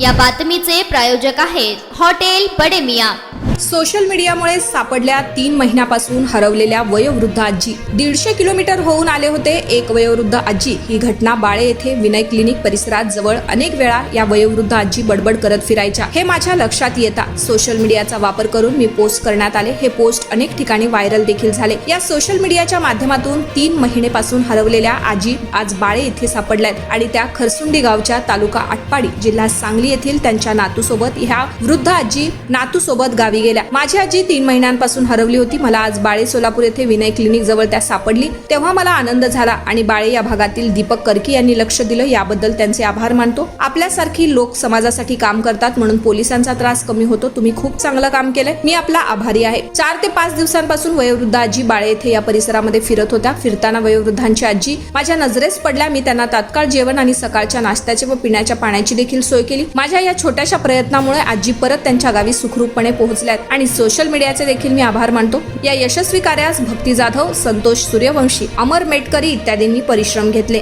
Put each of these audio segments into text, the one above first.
या बातमीचे प्रायोजक आहेत हॉटेल बडे मिया सोशल मीडियामुळे सापडल्या तीन महिन्यापासून हरवलेल्या वयोवृद्ध आजी. दीडशे किलोमीटर होऊन आले होते एक वयोवृद्ध आजी. ही घटना बाळे येथे विनय क्लिनिक परिसरात जवळ अनेक वेळा या वयोवृद्ध आजी बडबड करत फिरायच्या. हे माझ्या लक्षात येता. सोशल मीडियाचा वापर करून मी पोस्ट करण्यात आले. हे पोस्ट अनेक ठिकाणी व्हायरल देखील झाले. या सोशल मीडियाच्या माध्यमातून तीन महिनेपासून हरवलेल्या आजी आज बाळे येथे सापडल्यात आणि त्या खरसुंडी गावच्या तालुका आटपाडी जिल्हा सांगली येथील त्यांच्या नातूसोबत ह्या वृद्ध आजी नातूसोबत गावी गेल्या. माझी आजी तीन महिन्यांपासून हरवली होती. मला आज बाळे सोलापूर येथे विनय क्लिनिक जवळ त्या सापडली. तेव्हा मला आनंद झाला आणि बाळे या भागातील दीपक करकी यांनी लक्ष दिलं. याबद्दल त्यांचे आभार मानतो. आपल्यासारखी लोक समाजासाठी काम करतात म्हणून पोलिसांचा त्रास कमी होतो. तुम्ही खूप चांगलं काम केलंय. मी आपला आभारी आहे. चार ते पाच दिवसांपासून वयोवृद्ध आजी बाळे येथे या परिसरामध्ये फिरत होत्या. फिरताना वयोवृद्धांची आजी माझ्या नजरेस पडल्या. मी त्यांना तात्काळ जेवण आणि सकाळच्या नाश्त्याचे व पिण्याच्या पाण्याची देखील सोय केली. माझ्या या छोट्याशा प्रयत्नामुळे आजी परत त्यांच्या गावी सुखरूपपणे पोहोचल्यात. आणि सोशल मीडियाचे देखील मी आभार मानतो. या यशस्वी कार्यास भक्ती जाधव संतोष सूर्यवंशी अमर मेटकरी इत्यादींनी परिश्रम घेतले.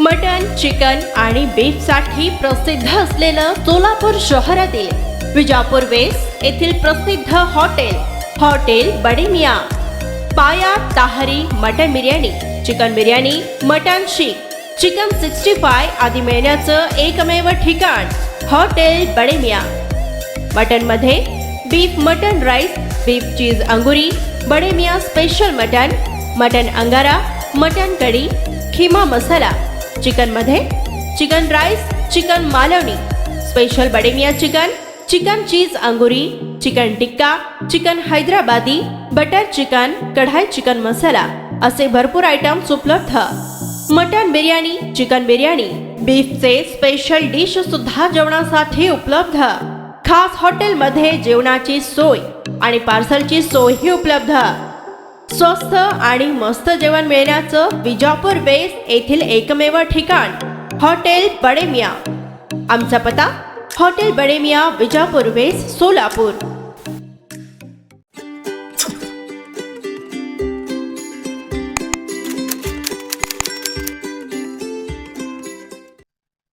मटन चिकन आणि बीफसाठी प्रसिद्ध असलेलं सोलापूर शहरातील विजापूर वेस्ट येथील प्रसिद्ध hotel hotel Bademiya. Paya tahri mutton biryani chicken biryani mutton seekh chicken sixty five आदी मिळण्याचं एकमेव ठिकाण hotel Bademiya. मटनमध्ये beef mutton rice beef cheese angoori Bademiya special mutton mutton angara mutton kadhi keema masala. चिकनमध्ये chicken rice chicken Malvani. Special Bademiya chicken chicken cheese angoori chicken tikka chicken Hyderabadi butter chicken kadai chicken masala. असे भरपूर items उपलब्ध. Mutton biryani chicken biryani बीफचे special dish सुद्धा जेवणासाठी उपलब्ध. खास हॉटेलमध्ये जेवणाची सोय आणि पार्सलची सोयही उपलब्ध. स्वस्त आणि मस्त जेवण मिळण्याचं विजापूर वेस्ट येथील एकमेव ठिकाण हॉटेल बडेमिया. आमचा पत्ता हॉटेल बडेमिया विजापूर वेस्ट सोलापूर.